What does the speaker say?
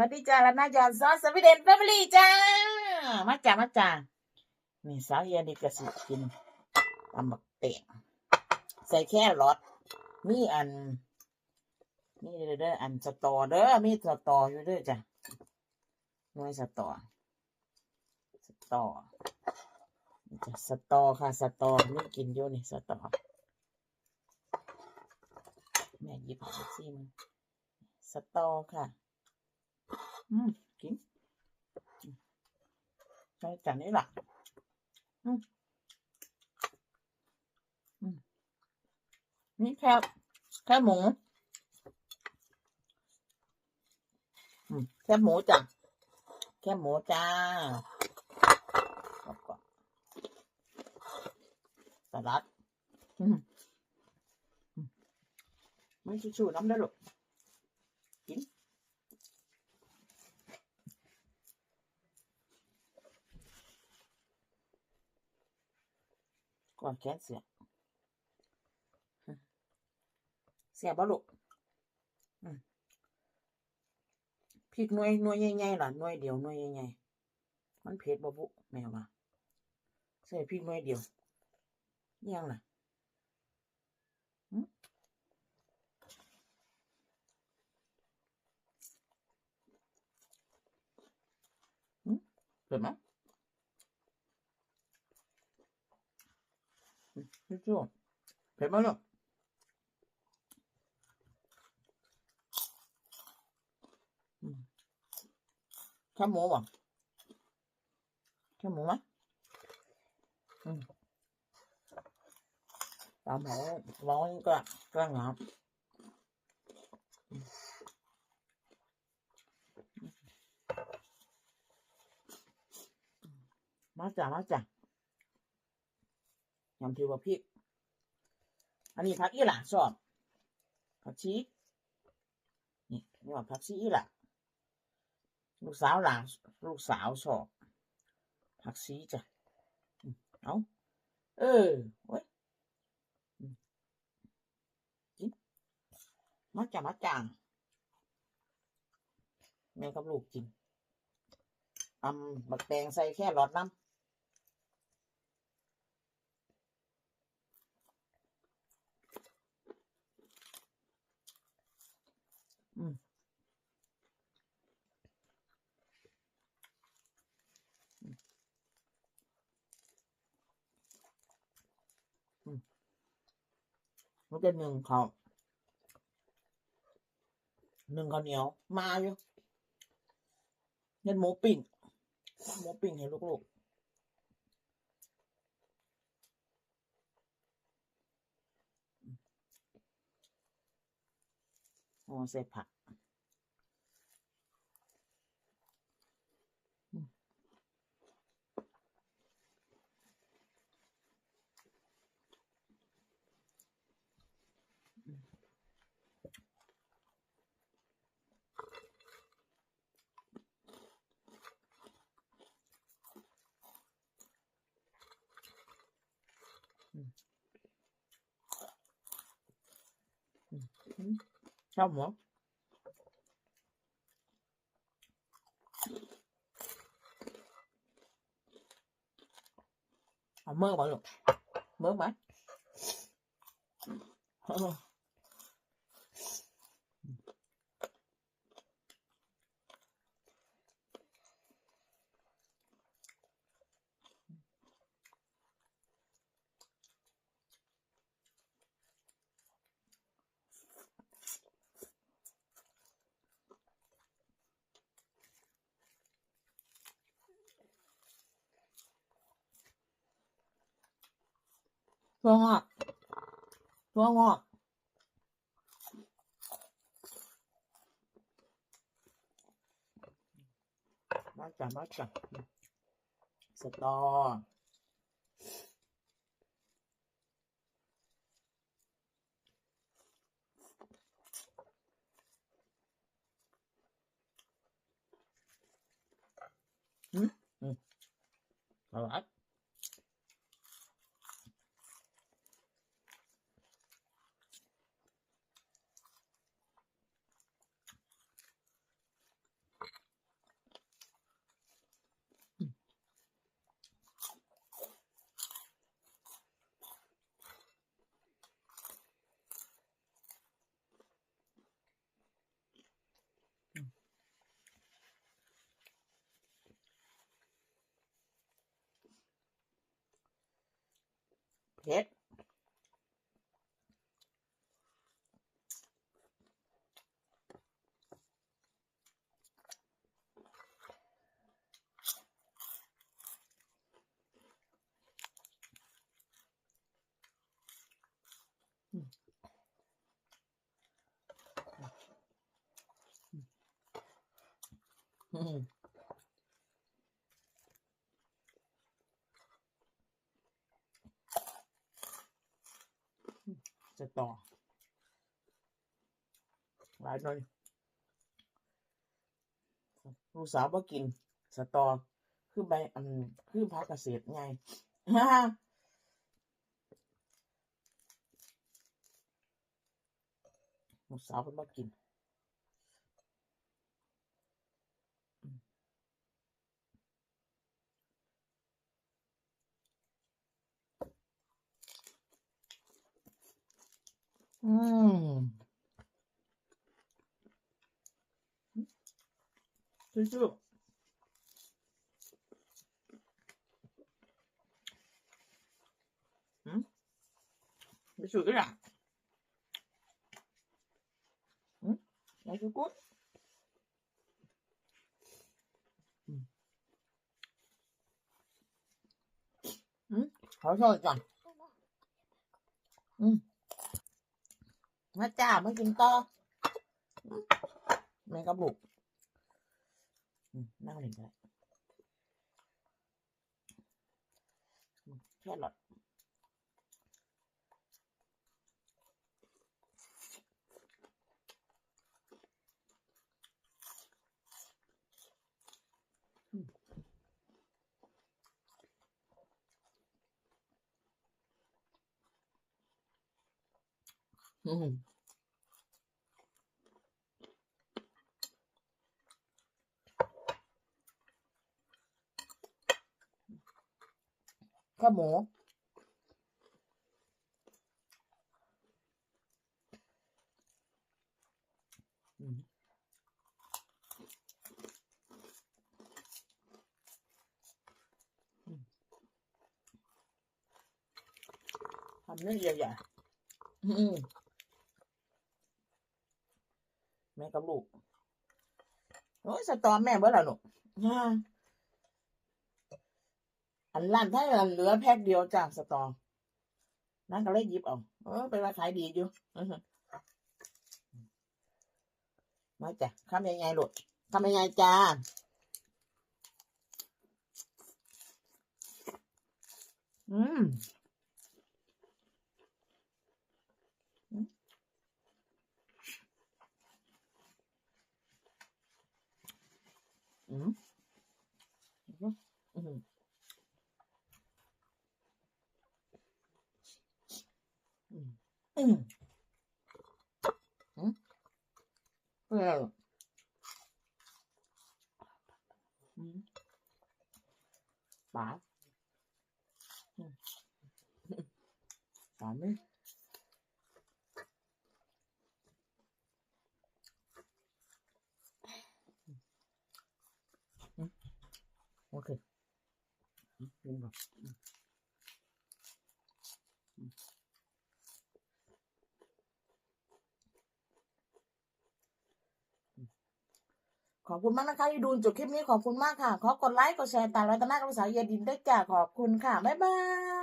วัสดีจ้าล้วนาจอนซอสสวีเดนแฟมิลี่จ้า มาจ้ามาจ้านี่สาวเฮียนี่ก็สิกินตำบักเตะใส่แค่รสมีอัน นี่เด้ออันสตอเด้อมีสตออยู่เด้อจ้ะน่วยสตอสตอจะสตอค่ะสตอมีกินอยู่นี่สตอแม่ยิบให้ซิมงสตอค่ะ อืมกินอืมใช่จานนี้ละอืมอืมนี่แค่แค่หมูอืมแค่หมูจ้ะแค่หมูจ้าสลัดอืมอืมไม่ชูๆน้ำได้หรอก ก่อนแขนเสียเสียบ่ลูกพริกหน่วยหน่วยใหญ่ๆล่ะหน่วยเดียวหน่วยใหญ่ๆมันเผ็ดบ่บุแม่ว่าใส่พริกหน่วยเดียวยังล่ะเผ็ดไหม ไม่ชอบเผ็ดไหมลูกอืมแค่หมูบ่แค่หมูไหมอืมตาม ยำถือว่าพริก อันนี้ผักอีหล่าชอบผักชีนี่นี่ว่าผักชีอีหล่าลูกสาวหล่าลูกสาวชอบผักชีจ้ะเอาเออเว้ยอืมกินมาจ้ะมาจ้าแม่กับลูกกินตำบักแตงใส่แค่หลอดน้ำอืม มันจะหนึ่งเขาหนึ่งข้าวเหนียว มาอยู่เน็นหมูปิ้งหมูปิ้งให้ลูกๆโอ้ใส่ผักอืม ชอบหมูเอาเมื่อบ่ลูกเมื่อไหมเออ ตัวงอกตัวงอกมาจ้ะมาจ้ะสตอมอืมอร่อย เผ็ดอืม จะต่อหลายหน่อย ลูกสาวบ่กินสตอ คือใบอันคือพักเกษตรไงลูกสาวเพิ่นบ่กิน สู้ๆหืมไม่สู้กันอะหืมไม่สู้กูอืมอืมขอโทษก่อ นั่งเล่นไปแค่หลอดอืมาวหมู ทำเรื่องใหญ่ๆแม่กับลูก โอ้ยสตอแม่เบิดแล้วลูก อันร้านไทยอันเหลือแพ็คเดียวจาสตองนั่นก็เลยหยิบเอาเออไปว่าขายดีอยู่มาจ้ะทำยังไงลูกทำยังไงจ้าอืมอืมอืมอืมอื มอืมอืมเอออืมป๋าอืมป๋าไม่อืมโอเคอืมกินก่อนอืมอืม ขอบคุณมากนะคะที่ดูจบคลิปนี้ขอบคุณมากค่ะ ขอกดไลค์ กดแชร์ตามรัตนากภาษาเยดินด้วยจ้าขอบคุณค่ะ บ๊ายบาย